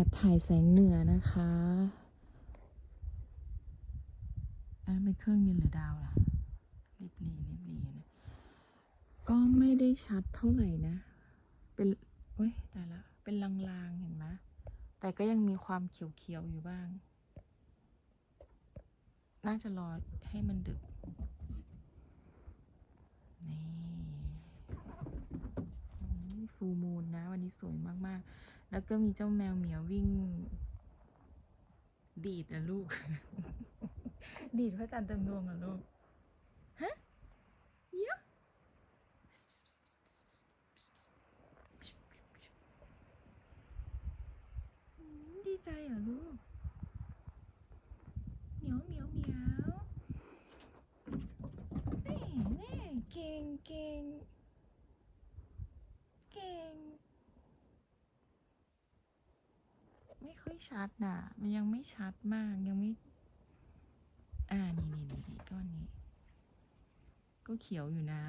อบถ่ายแสงเหนือนะคะ อันเป็นเครื่องบินหรือดาวล่ะรีบหลีรีบหลีนะก็ไม่ได้ชัดเท่าไหร่นะ เป็นเว้ยตายละ เป็นลางๆ เห็นไหมแต่ก็ยังมีความเขียวๆ อยู่บ้าง น่าจะรอให้มันดึก ฟูมูลนะ วันนี้สวยมากๆ แล้วก็มีเจ้าแมวเหมียววิ่ง ดีดนะลูก ดีดพระจันทร์เต็มดวงนะลูก ฮะเยอืมดีใจเหรอลูกเหมียวเหมียวเหมียวนี่นี่เก่งเก่งเก่ง ไม่ค่อยชัดน่ะ มันยังไม่ชัดมากยังไม่ อ่า นี่นี่นี่ก้อนนี้ ก็เขียวอยู่นะ